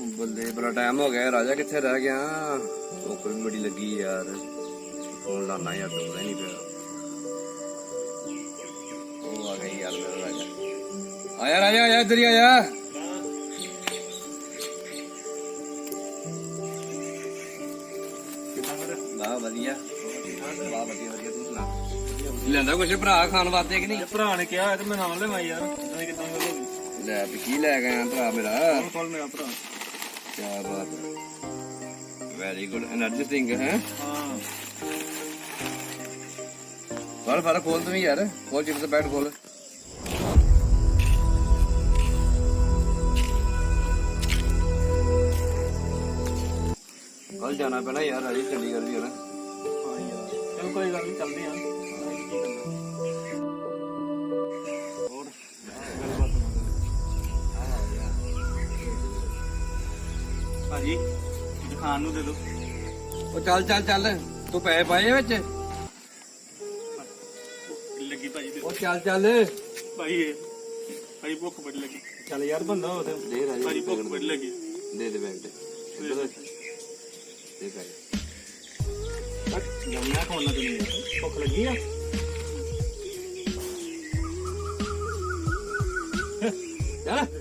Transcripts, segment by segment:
ਬੱਲੇ ਬੜਾ ਟਾਈਮ ਹੋ ਗਿਆ ਰਾਜਾ ਕਿੱਥੇ ਰਹਿ ਗਿਆ? ਧੁੱਪ ਵੀ ਬੜੀ ਲੱਗੀ ਯਾਰ। ਫੋਨ ਲਾਣਾ ਯਾਰ ਦੁਬਾਰਾ ਨਹੀਂ ਪਿਆ। ਉਹ ਆ ਗਈ ਯਾਰ ਮੇਰਾ ਰਾਜਾ। ਆਇਆ ਰਾਜਾ ਆਇਆ ਇੱਧਰ ਆਇਆ। ਵਾਹ ਵਧੀਆ। ਵਾਹ ਵਧੀਆ ਵਧੀਆ ਤੂੰ ਸੁਣਾ। ਲੈਂਦਾ ਕੁਛ ਭਰਾ ਖਾਣ ਵਾਸਤੇ ਕਿ ਨਹੀਂ? ਭਰਾ ਨੇ ਕਿਹਾ ਤੇ ਮੈਂ ਨਾਲ ਲੈਵਾਂ ਯਾਰ। ਕਿਦਾਂ ਗਈ ਲੈ ਵੀ ਕੀ ਲੈ ਗਿਆ ਭਰਾ ਮੇਰਾ? ਕੋਲ ਮੇਰਾ ਭਰਾ? क्या बात है वेरी गुड एनर्जी सिंह है फल फल खोल तुम यार खोल चिप से बैठ खोल कल जाना पैना यार अजी चंडीगढ़ भी होना चल कोई गल नहीं चलते हैं ਖਾਣ ਨੂੰ ਦੇ ਦਿਓ ਉਹ ਚੱਲ ਚੱਲ ਚੱਲ। ਤੂੰ ਪੈਸੇ ਪਾਏ ਵਿੱਚ? ਲੱਗੀ ਭਾਜੀ ਦੇ। ਉਹ ਚੱਲ ਚੱਲ। ਭਾਈ ਇਹ ਭਾਈ ਭੁੱਖ ਬੜੀ ਲੱਗੀ। ਚੱਲ ਯਾਰ ਬੰਦਾ ਹੋ ਤੇ। ਦੇ ਰਾਜੇ ਭਾਜੀ ਭੁੱਖ ਬੜੀ ਲੱਗੀ। ਦੇ ਦੇ ਬੈਗ ਤੇ। ਇੱਧਰ ਦੇ। ਪੈਸੇ ਜਮਨਾ ਖਾਣਾ ਤੇ ਨਹੀਂ ਭੁੱਖ ਲੱਗੀ ਆ? ਚੱਲ।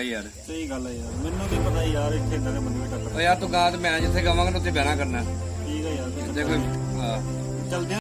ਕਰਦਾ ਯਾਰ। ਸਹੀ ਗੱਲ ਹੈ ਯਾਰ। ਮੈਨੂੰ ਕੀ ਪਤਾ ਯਾਰ ਇੱਥੇ ਇਦਾਂ ਦੇ ਬੰਦੇ ਵੀ ਟੱਕਰ ਓ ਯਾਰ ਤੂੰ ਗਾ ਤੇ ਮੈਂ ਜਿੱਥੇ ਗਾਵਾਂਗਾ ਉੱਥੇ ਬਹਿਣਾ ਕਰਨਾ। ਠੀਕ ਹੈ ਯਾਰ। ਦੇਖੋ ਹਾਂ। ਚੱਲਦੇ ਆ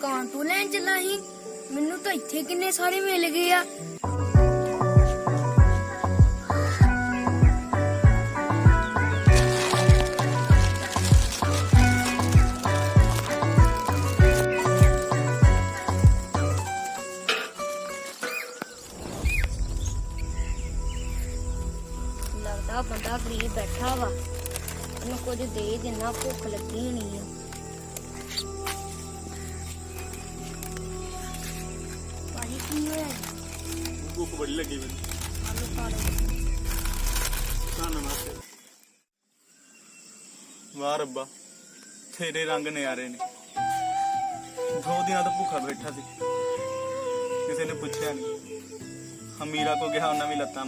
ਦੁਕਾਨ ਤੋਂ ਲੈਣ ਚੱਲਾ ਸੀ। ਮੈਨੂੰ ਤਾਂ ਇੱਥੇ ਕਿੰਨੇ ਸਾਰੇ ਮਿਲ ਗਏ ਆ। ਲੱਗਦਾ ਬੰਦਾ ਗਰੀਬ ਬੈਠਾ ਵਾ। ਉਹਨੂੰ ਕੁਝ ਦੇ ਜਿੰਨਾ ਭੁੱਖ ਲੱਗੀ ਹੋਣੀ ਆ ਭਾਜੀ ਕੀ ਹੋਇਆ ਜੀ? ਭੁੱਖ ਬੜੀ ਲੱਗੀ ਮੈਨੂੰ ਆਲੂ ਖਾ ਲਓ ਧੰਨਵਾਦ ਵਾਹ ਰੱਬਾ ਤੇਰੇ ਰੰਗ ਨਿਆਰੇ ਨੇ ਦੋ ਦਿਨਾਂ ਤੋਂ ਭੁੱਖਾ ਬੈਠਾ ਸੀ ਕਿਸੇ ਨੇ ਪੁੱਛਿਆ ਨਹੀਂ ਅਮੀਰਾ ਕੋ ਗਿਆ ਉਹਨਾਂ ਵੀ ਲੱਤਾਂ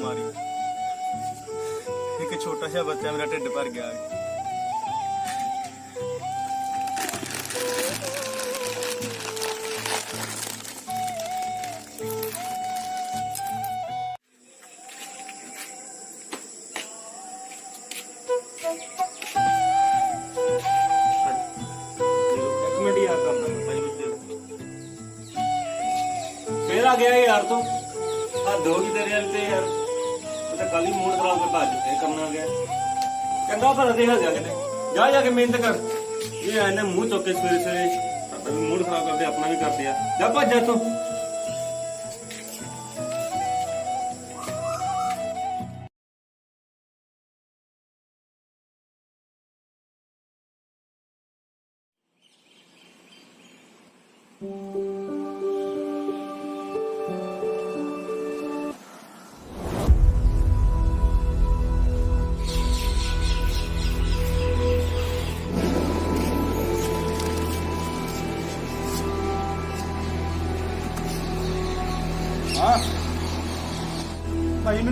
ਯਾਰ ਤੂੰ। ਆ ਦੋ ਕੀ ਤੇਰੇ ਵਾਲੇ ਤੇ ਯਾਰ। ਉਹ ਤਾਂ ਕੱਲ ਹੀ ਮੂਡ ਖਰਾਬ ਕਰ ਭੱਜ ਤੇ ਕਰਨਾ ਗਿਆ। ਕਹਿੰਦਾ ਪਰ ਦੇ ਜਾ ਕਿਤੇ ਜਾ ਜਾ ਕੇ ਮਿਹਨਤ ਕਰ। ਇਹ ਆਨੇ ਮੂੰਹ ਚੁੱਕ ਕੇ ਸਵੇਰੇ ਸਵੇਰੇ ਸਾਡਾ ਵੀ ਮੂਡ ਖਰਾਬ ਕਰਦੇ, ਆਪਣਾ ਵੀ ਕਰਦੇ ਆ। ਜਾ ਭੱਜ ਜਾ ਤੂੰ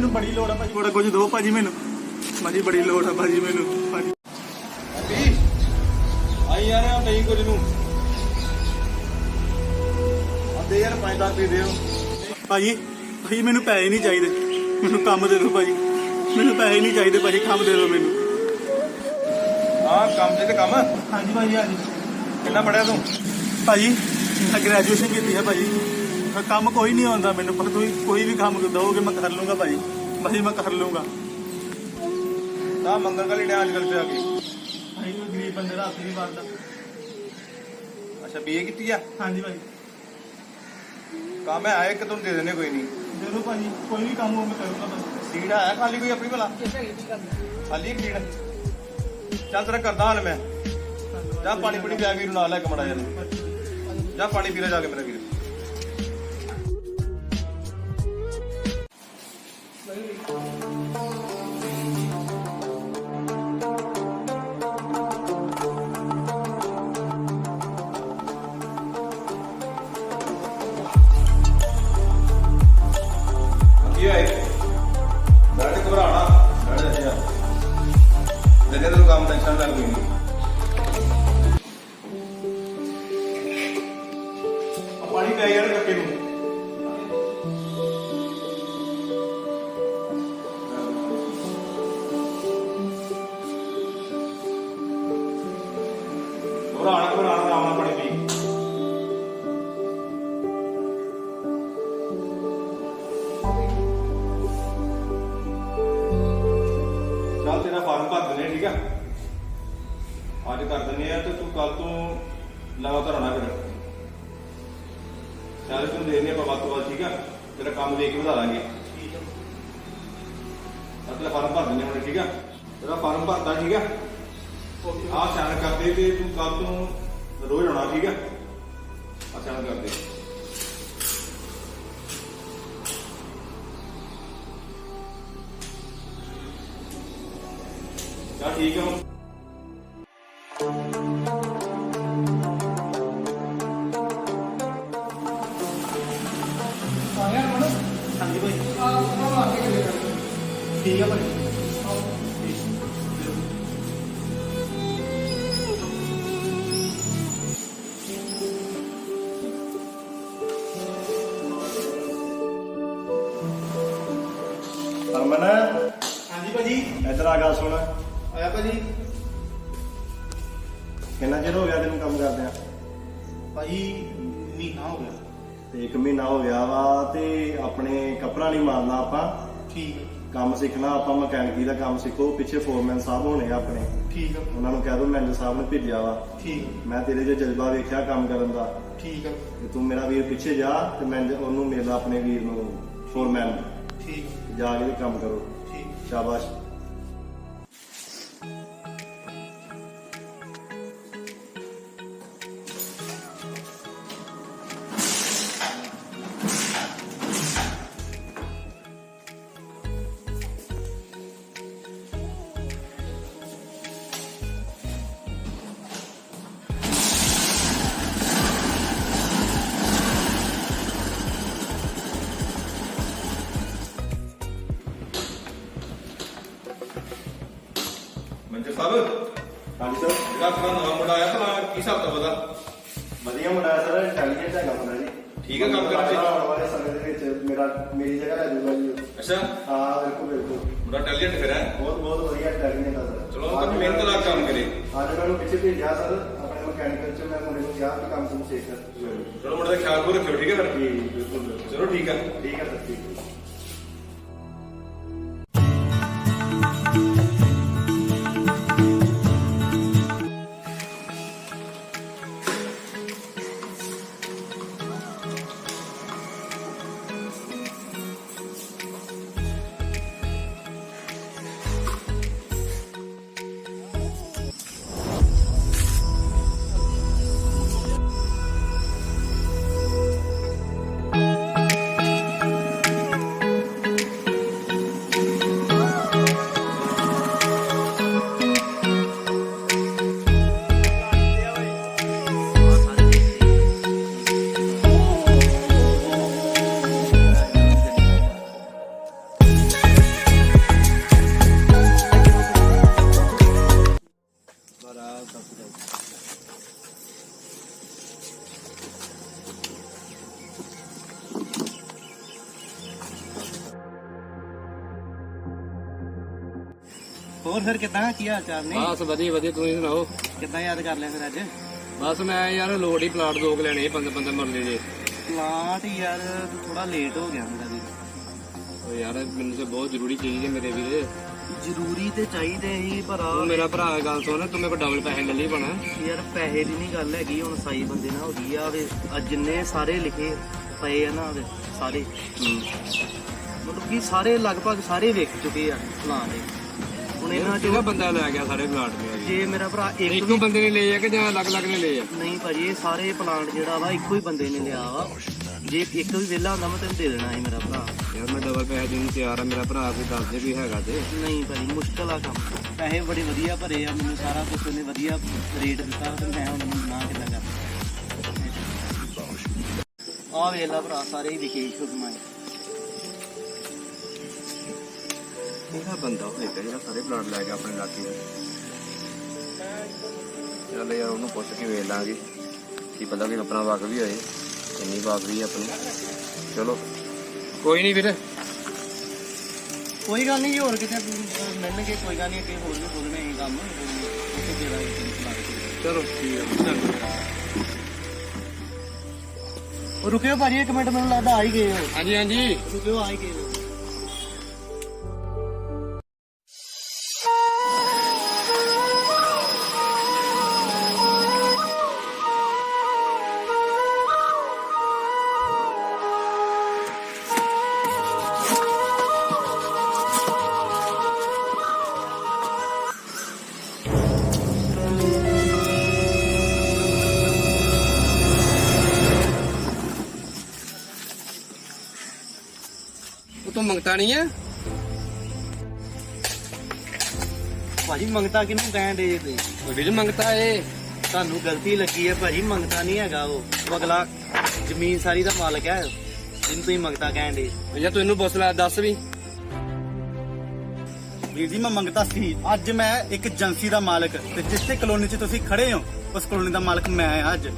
ਮੈਨੂੰ ਬੜੀ ਲੋੜ ਆ ਭਾਜੀ। ਥੋੜਾ ਕੁਝ ਦਿਓ ਭਾਜੀ ਮੈਨੂੰ। ਭਾਜੀ, ਬੜੀ ਲੋੜ ਆ ਭਾਜੀ ਮੈਨੂੰ। ਭਾਜੀ। ਆਈ ਯਾਰ ਆ ਨਹੀਂ ਕੁਝ ਨੂੰ। ਆਦੇ ਯਾਰ 5 ਰੁਪਏ ਦਿਓ। ਭਾਜੀ ਭਾਜੀ, ਮੈਨੂੰ ਪੈਸੇ ਨਹੀਂ ਚਾਹੀਦੇ। ਮੈਨੂੰ ਕੰਮ ਦੇ ਦਿਓ ਭਾਜੀ। ਮੈਨੂੰ ਪੈਸੇ ਨਹੀਂ ਚਾਹੀਦੇ ਭਾਜੀ, ਕੰਮ ਦੇ ਦਿਓ ਮੈਨੂੰ। ਹਾਂ, ਕੰਮ ਤੇ ਤੇ ਕੰਮ। ਹਾਂਜੀ ਭਾਜੀ, ਹਾਂਜੀ। ਕਿੰਨਾ ਪੜਿਆ ਤੂੰ? ਭਾਜੀ, ਮੈਂ ਗ੍ਰੈਜੂਏਸ਼ਨ ਕੀਤੀ ਹੈ ਭਾਜੀ। ਕੰਮ ਕੋਈ ਨਹੀਂ ਆਉਂਦਾ ਮੈਨੂੰ ਪਰ ਤੁਸੀਂ ਕੋਈ ਵੀ ਕੰਮ ਦਿਓਗੇ ਮੈਂ ਕਰ ਲੂੰਗਾ ਭਾਜੀ ਭਾਜੀ ਮੈਂ ਕਰ ਲੂੰਗਾ। ਤਾਂ ਮੰਗਣ ਕਾਲੀ ਡਿਆ ਅੱਜ ਕੱਲ ਪਿਆ ਕੇ ਭਾਜੀ ਕੋਈ ਗਰੀਬ ਬੰਦੇ ਦਾ ਨਹੀਂ ਮਾਰਦਾ ਅੱਛਾ ਬੀਏ ਕੀਤੀ ਆ? ਹਾਂਜੀ ਭਾਜੀ ਕੰਮ ਹੈ ਆਏ ਕਿ ਤੁਹਾਨੂੰ ਦੇ ਦੇਣੇ ਕੋਈ ਨਹੀਂ। ਦੇ ਦਿਓ ਭਾਜੀ ਕੋਈ ਵੀ ਕੰਮ ਹੋ ਮੈਂ ਕਰੂੰਗਾ ਬਸ ਸੀਟ ਹੈ ਖਾਲੀ ਕੋਈ ਆਪਣੀ ਭਲਾ? ਖਾਲੀ ਇੱਕ ਸੀਟ ਚੱਲ ਤੇਰਾ ਕਰਦਾ ਹਾਲ ਮੈਂ। ਜਾ ਪਾਣੀ ਪੂਣੀ ਪਿਆ ਵੀਰ ਨੂੰ ਨਾਲ ਲੈ ਕੇ ਮੜਾ ਯਾਰ ਜਾ ਪਾਣੀ ਪੀ ਲੈ ਜਾ ਕੇ ਮੇਰਾ ਵੀਰ। ਕੰਮ ਟੈਨਸ਼ਨ ਪਾਣੀ ਪੈ ਯਾਰ ਕੱਕੇ ਨੂੰ। ਘਬਰਾਣਾ ਘਬਰਾਣਾ ਆਰਾਮ ਨਾਲ ਪਾਣੀ ਪੀ। ਚੱਲ ਤੇਰਾ ਫਾਰਮ ਭਰ ਦਿੰਦੇ ਠੀਕ ਆ? ਤੇਰਾ ਕੇ ਵਧਾ ਲਾਂਗੇ। ਠੀਕ ਫਾਰਮ ਭਰ ਦਿੰਦੇ ਹੁਣ, ਠੀਕ ਆ? ਤੇਰਾ ਫਾਰਮ ਭਰਦਾ, ਠੀਕ ਆ? ਆਹ ਸਿਆਣ ਕਰਦੇ ਤੇ ਤੂੰ ਕੱਲ ਤੋਂ ਰੋਜ਼ ਆਉਣਾ, ਠੀਕ ਆ? ਆਹ ਸਿਆਣ ਕਰਦੇ। ਚੱਲ ਠੀਕ ਆ ਤੇ ਇੱਕ ਮਹੀਨਾ ਹੋ ਗਿਆ ਵਾ ਤੇ ਆਪਣੇ ਕੱਪੜਾ ਨਹੀਂ ਮਾਰਨਾ ਆਪਾਂ। ਠੀਕ ਕੰਮ ਸਿੱਖਣਾ ਆਪਾਂ ਮਕੈਨਿਕੀ ਦਾ ਕੰਮ ਸਿੱਖੋ। ਪਿੱਛੇ ਫੋਰਮੈਨ ਸਾਹਿਬ ਹੋਣੇ ਆ ਆਪਣੇ। ਠੀਕ ਆ। ਉਹਨਾਂ ਨੂੰ ਕਹਿ ਦੋ ਮੈਨੇਜਰ ਸਾਹਿਬ ਨੇ ਭੇਜਿਆ ਵਾ। ਠੀਕ ਮੈਂ ਤੇਰੇ 'ਚ ਜਜ਼ਬਾ ਵੇਖਿਆ ਕੰਮ ਕਰਨ ਦਾ। ਠੀਕ ਆ। ਤੇ ਤੂੰ ਮੇਰਾ ਵੀਰ ਪਿੱਛੇ ਜਾ ਤੇ ਮੈਂ ਉਹਨੂੰ ਮਿਲ ਆਪਣੇ ਵੀਰ ਨੂੰ ਫੋਰਮੈਨ ਠੀਕ ਜਾ ਕੇ ਤੇ ਕੰਮ ਕਰੋ। ਠੀਕ ਸ਼ਾਬਾਸ਼। ਜਿਹੜਾ ਆਪਣਾ ਨਵਾਂ ਮੁੰਡਾ ਆਇਆ ਭਲਾ ਕੀ ਹਿਸਾਬ ਦਾ ਪਤਾ ਵਧੀਆ ਮੁੰਡਾ ਹੈ ਸਰ ਇੰਟੈਲੀਜੈਂਟ ਹੈਗਾ ਮੁੰਡਾ ਜੀ। ਠੀਕ ਹੈ ਕੰਮ ਕਰਨ ਚ? ਆਉਣ ਵਾਲੇ ਸਮੇਂ ਦੇ ਵਿੱਚ ਮੇਰਾ ਮੇਰੀ ਜਗ੍ਹਾ ਲੈ ਜਾਊਗਾ ਜੀ। ਅੱਛਾ। ਹਾਂ ਬਿਲਕੁਲ ਬਿਲਕੁਲ। ਮੁੰਡਾ ਟੈਲੀਜੈਂਟ ਫਿਰ ਹੈ? ਬਹੁਤ ਬਹੁਤ ਵਧੀਆ ਇੰਟੈਲੀਜੈਂਟ ਹੈ ਸਰ। ਚਲੋ ਉਹ ਤਾਂ ਮਿਹਨਤ ਨਾਲ ਕੰਮ ਕਰੇ। ਅੱਜ ਮੈਨੂੰ ਪਿੱਛੇ ਭੇਜਿਆ ਸਰ ਆਪਣੇ ਮਕੈਨਿਕਲ ਚ ਮੈਂ ਮੁੰਡੇ ਨੂੰ ਕਿਹਾ ਕਿ ਕੰਮ ਤੁਹਾਨੂੰ ਸਿੱਖ ਚਲੋ ਮੁੰਡੇ ਦਾ ਖਿਆਲ ਰੱਖਿਓ ਠੀਕ ਹੈ ਫਿਰ ਜੀ ਬਿਲਕੁਲ ਬਿਲਕੁਲ। ਚਲੋ ਠੀਕ ਹੈ। ਠੀਕ ਹੈ ਸਰ ਠੀਕ ਹੋਰ ਫਿਰ ਕਿਦਾਂ? ਕੀ ਹਾਲ ਚਾਲ ਨੇ? ਬਸ ਵਧੀਆ ਵਧੀਆ। ਤੁਸੀਂ ਸੁਣਾਓ? ਕਿਦਾਂ ਯਾਦ ਕਰ ਲਿਆ ਫਿਰ ਅੱਜ? ਬਸ ਮੈਂ ਯਾਰ ਲੋੜ ਹੀ ਪਲਾਟ ਦੋ ਕੁ ਲੈਣੇ ਪੰਜ ਪੰਜ ਮਰਲੇ ਦੇ। ਪਲਾਂਟ ਯਾਰ ਥੋੜਾ ਲੇਟ ਹੋ ਗਿਆ ਮੇਰਾ ਵੀ। ਉਹ ਯਾਰ ਮੈਨੂੰ ਤੇ ਬਹੁਤ ਜ਼ਰੂਰੀ ਚੀਜ਼ ਹੈ ਮੇਰੇ ਵੀਰੇ। ਜ਼ਰੂਰੀ ਤੇ ਚਾਹੀਦੇ ਹੀ ਪਰ ਮੇਰਾ ਭਰਾ ਗੱਲ ਸੁਣ ਤੂੰ ਮੇਰੇ ਕੋਲ ਡਬਲ ਪੈਸੇ ਲੈ ਲਈ ਬਣਾ ਯਾਰ ਪੈਸੇ ਦੀ ਨਹੀਂ ਗੱਲ ਹੈਗੀ ਹੁਣ ਸਾਈ ਬੰਦੇ ਨਾਲ ਹੋ ਗਈ ਆ ਵੇ ਅੱਜ ਜਿੰਨੇ ਸਾਰੇ ਲਿਖੇ ਪਏ ਆ ਨਾ ਵੇ ਸਾਰੇ। ਮਤਲਬ ਕਿ ਸਾਰੇ ਲਗਭਗ ਸਾਰੇ ਵਿਕ ਚੁੱਕੇ ਆ ਪਲਾਂਟ ਇਹ ਹੁਣ ਇਹਨਾਂ ਜਿਹੜਾ ਚ ਬੰਦਾ ਲੈ ਗਿਆ ਸਾਰੇ ਪਲਾਟ ਮੇਰੇ ਜੇ। ਮੇਰਾ ਭਰਾ ਇੱਕ ਇੱਕੋ ਬੰਦੇ ਨੇ ਲਏ ਆ ਕਿ ਜਾਂ ਅਲੱਗ ਅਲੱਗ ਨੇ ਲਏ ਆ? ਨਹੀਂ ਭਾਜੀ ਇਹ ਸਾਰੇ ਪਲਾਂਟ ਜਿਹੜਾ ਵਾ ਇੱਕੋ ਹੀ ਬੰਦੇ ਨੇ ਲਿਆ ਵਾ। ਜੇ ਇੱਕ ਵੀ ਵਿਹਲਾ ਹੁੰਦਾ ਮੈਂ ਤੈਨੂੰ ਦੇ ਦੇਣਾ ਸੀ ਮੇਰਾ ਭਰਾ। ਯਾਰ ਮੈਂ ਡਬਲ ਪੈਸੇ ਦੇਣ ਨੂੰ ਤਿਆਰ ਆ ਮੇਰਾ ਭਰਾ ਕੋਈ ਦੱਸ ਦੇ ਵੀ ਹੈਗਾ ਤੇ। ਨਹੀਂ ਭਾਜੀ ਮੁਸ਼ਕਲ ਆ ਕੰਮ। ਪੈਸੇ ਬੜੇ ਵਧੀਆ ਭਰੇ ਆ ਮੈਨੂੰ ਸਾਰਾ ਕੁਝ ਉਹਨੇ ਵਧੀਆ ਰੇਟ ਦਿੱਤਾ ਤੇ ਮੈਂ ਉਹਨੂੰ ਨਾ ਕਿੱਦਾਂ ਕਰ ਆ ਵੇਲਾ ਭਰਾ ਸਾਰੇ ਹੀ ਵਿਖੇ ਸ਼ੁਭਮਾਨ ਕਿਹੜਾ ਬੰਦਾ ਹੋਏਗਾ ਜਿਹੜਾ ਸਾਰੇ ਪਲਾਟ ਲੈ ਗਿਆ ਆਪਣੇ ਇਲਾਕੇ ਦੇ ਚੱਲ ਯਾਰ ਉਹਨੂੰ ਪੁੱਛ ਕੇ ਵੇਖ ਲਾਂਗੇ। ਕੀ ਪਤਾ ਕਿ ਆਪਣਾ ਵਾਕ ਵੀ ਹੋਏ। ਕਿੰਨੀ ਵਾਕ ਵੀ ਆਪਣੀ। ਚਲੋ। ਕੋਈ ਨਹੀਂ ਵੀਰ। ਕੋਈ ਗੱਲ ਨਹੀਂ ਜੀ, ਹੋਰ ਕਿਤੇ ਮਿਲਣਗੇ ਕੋਈ ਗੱਲ ਨਹੀਂ ਅੱਗੇ ਹੋਰ ਵੀ ਬੋਲਣੇ ਇਹ ਕੰਮ। ਉੱਥੇ ਜਿਹੜਾ ਇੱਕ ਚਲੋ ਠੀਕ ਹੈ ਉਹ ਰੁਕਿਓ ਭਾਜੀ ਇੱਕ ਮਿੰਟ ਮੈਨੂੰ ਲੱਗਦਾ ਆ ਹੀ ਗਏ ਹੋ ਹਾਂਜੀ ਹਾਂਜੀ। ਰੁਕਿਓ ਆ ਹੀ ਗਏ ਹੋ ਤੋਂ ਮੰਗਤਾ ਨਹੀਂ ਹੈ? ਭਾਜੀ ਮੰਗਤਾ ਕਿਹਨੂੰ ਕਹਿਣ ਦੇ ਜੇ ਉਹ ਵੀਰ ਮੰਗਤਾ ਏ। ਤੁਹਾਨੂੰ ਗਲਤੀ ਲੱਗੀ ਹੈ ਭਾਜੀ ਮੰਗਤਾ ਨਹੀਂ ਹੈਗਾ ਉਹ। ਉਹ ਅਗਲਾ ਜ਼ਮੀਨ ਸਾਰੀ ਦਾ ਮਾਲਕ ਹੈ ਜਿਹਨੂੰ ਤੁਸੀਂ ਮੰਗਤਾ ਕਹਿਣ ਦੇ। ਜਾਂ ਤੂੰ ਇਹਨੂੰ ਪੁੱਛ ਲੈ ਦੱਸ ਵੀ। ਵੀਰ ਜੀ ਮੈਂ ਮੰਗਤਾ ਸੀ। ਅੱਜ ਮੈਂ ਇੱਕ ਏਜੰਸੀ ਦਾ ਮਾਲਕ ਤੇ ਜਿਸ ਤੇ ਕਲੋਨੀ 'ਚ ਤੁਸੀਂ ਖੜੇ ਹੋ ਉਸ ਕਲੋਨੀ ਦਾ ਮਾਲਕ ਮੈਂ ਆ ਅੱਜ।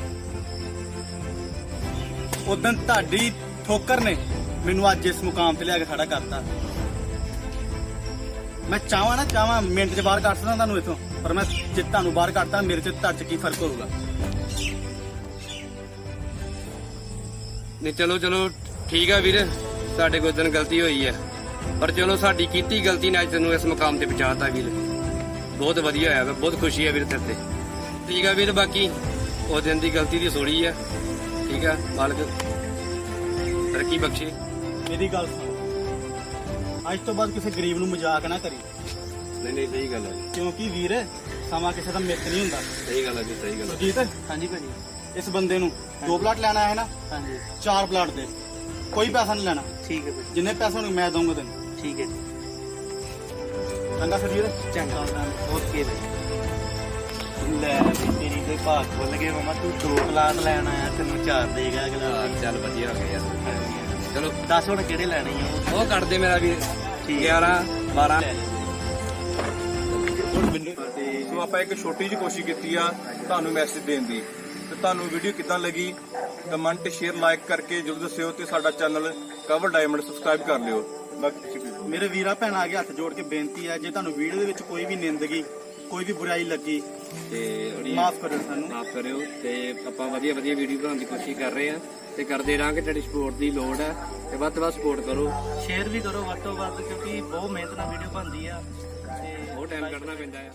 ਉਦੋਂ ਤੁਹਾਡੀ ਠੋਕਰ ਨੇ ਮੈਨੂੰ ਅੱਜ ਇਸ ਮੁਕਾਮ ਤੇ ਲਿਆ ਕੇ ਖੜਾ ਕਰਤਾ। ਮੈਂ ਚਾਹਾਂ ਨਾ ਚਾਹਾਂ ਮਿੰਟ 'ਚ ਬਾਹਰ ਕੱਢ ਸਕਦਾ ਤੁਹਾਨੂੰ ਇਥੋਂ ਪਰ ਮੈਂ ਜੇ ਤੁਹਾਨੂੰ ਬਾਹਰ ਕੱਢਤਾ ਮੇਰੇ 'ਚ ਤੁਹਾਡੇ 'ਚ ਕੀ ਫ਼ਰਕ ਹੋਊਗਾ? ਨਹੀਂ ਚਲੋ ਚਲੋ ਠੀਕ ਆ ਵੀਰ। ਸਾਡੇ ਕੋਲ ਦਿਨ ਗਲਤੀ ਹੋਈ ਹੈ ਪਰ ਚਲੋ ਸਾਡੀ ਕੀਤੀ ਗਲਤੀ ਨੇ ਅੱਜ ਤੈਨੂੰ ਇਸ ਮੁਕਾਮ ਤੇ ਪਹੁੰਚਾਤਾ ਵੀਰ। ਬਹੁਤ ਵਧੀਆ ਹੋਇਆ ਵਾ, ਬਹੁਤ ਖੁਸ਼ੀ ਹੈ ਵੀਰ ਤੇਰੇ ਤੇ। ਠੀਕ ਆ ਵੀਰ ਬਾਕੀ ਉਹ ਦਿਨ ਦੀ ਗਲਤੀ ਦੀ ਸੋੜੀ ਹੈ ਠੀਕ ਆ ਮਾਲਕ ਤਰੱਕੀ ਬਖਸ਼ੇ। ਮੇਰੀ ਗੱਲ ਸੁਣ। ਅੱਜ ਤੋਂ ਬਾਅਦ ਕਿਸੇ ਗਰੀਬ ਨੂੰ ਮਜ਼ਾਕ ਨਾ ਕਰੀ। ਨਹੀਂ ਨਹੀਂ ਸਹੀ ਗੱਲ ਹੈ ਕਿਉਂਕਿ ਵੀਰ ਸਮਾਂ ਕਿਸੇ ਦਾ ਮਿੱਤ ਨਹੀਂ ਹੁੰਦਾ। ਸਹੀ ਗੱਲ ਹੈ ਜੀ ਸਹੀ ਗੱਲ ਹੈ। ਜੀਤ ਹਾਂਜੀ ਭਾਜੀ। ਇਸ ਬੰਦੇ ਨੂੰ ਦੋ ਪਲਾਟ ਲੈਣਾ ਹੈ ਨਾ? ਹਾਂਜੀ। ਚਾਰ ਪਲਾਟ ਦੇ। ਕੋਈ ਪੈਸਾ ਨਹੀਂ ਲੈਣਾ। ਠੀਕ ਹੈ ਭਾਜੀ। ਜਿੰਨੇ ਪੈਸੇ ਹੋਣਗੇ ਮੈਂ ਦਊਂਗਾ ਤੈਨੂੰ। ਠੀਕ ਹੈ ਚੰਗਾ ਫਿਰ ਵੀਰ। ਚੰਗਾ। ਓਕੇ ਲੈ ਵੀ ਤੇਰੀ ਤੇ ਭਾਗ ਖੁੱਲ ਗਏ ਮਮਾ। ਤੂੰ ਦੋ ਪਲਾਟ ਲੈਣ ਆਇਆ ਤੈਨੂੰ ਚਾਰ ਦੇਗਾ ਅਗਲਾ। ਚੱਲ ਵਧੀਆ ਹੋ ਗਿਆ ਯਾਰ। ਚਲੋ ਦੱਸ ਹੁਣ ਕਿਹੜੇ ਲੈਣੇ ਆ? ਉਹ ਕੱਢ ਦੇ ਮੇਰਾ ਵੀਰ। ਠੀਕ 11 12 ਸੋ ਆਪਾਂ ਇੱਕ ਛੋਟੀ ਜਿਹੀ ਕੋਸ਼ਿਸ਼ ਕੀਤੀ ਆ ਤੁਹਾਨੂੰ ਮੈਸੇਜ ਦੇਣ ਦੀ। ਤੇ ਤੁਹਾਨੂੰ ਵੀਡੀਓ ਕਿੱਦਾਂ ਲੱਗੀ? ਕਮੈਂਟ ਸ਼ੇਅਰ ਲਾਈਕ ਕਰਕੇ ਜਰੂਰ ਦੱਸਿਓ ਤੇ ਸਾਡਾ ਚੈਨਲ ਕਵਰ ਡਾਇਮੰਡ ਸਬਸਕ੍ਰਾਈਬ ਕਰ ਲਿਓ। ਬਾਕੀ ਮੇਰੇ ਵੀਰਾ ਭੈਣਾਂ ਅੱਗੇ ਹੱਥ ਜੋੜ ਕੇ ਬੇਨਤੀ ਹੈ ਜੇ ਤੁਹਾਨੂੰ ਵੀਡੀਓ ਦੇ ਵਿੱਚ ਕੋਈ ਵੀ ਨਿੰਦਗੀ ਕੋਈ ਵੀ ਬੁਰਾਈ ਲੱਗੀ ਤੇ ਉਹਦੀ ਮਾਫ ਕਰਿਓ ਸਾਨੂੰ। ਮਾਫ ਕਰਿਓ ਤੇ ਆਪਾਂ ਵਧੀਆ ਵਧੀਆ ਵੀਡੀਓ ਬਣਾਉਣ ਦੀ ਕੋਸ਼ਿਸ਼ ਕਰ ਰਹੇ ਹਾਂ ਤੇ ਕਰਦੇ ਰਹਾਂਗੇ ਤੁਹਾਡੀ ਸਪੋਰਟ ਦੀ ਲੋੜ ਹੈ ਤੇ ਵੱਧ ਤੋਂ ਵੱਧ ਸਪੋਰਟ ਕਰੋ। ਸ਼ੇਅਰ ਵੀ ਕਰੋ ਵੱਧ ਤੋਂ ਵੱਧ ਕਿਉਂਕਿ ਬਹੁਤ ਮਿਹਨਤ ਨਾਲ ਵੀਡੀਓ ਬਣਦੀ ਆ ਤੇ ਬਹੁਤ ਟਾਈਮ ਕੱਢਣਾ ਪੈਂਦਾ ਹੈ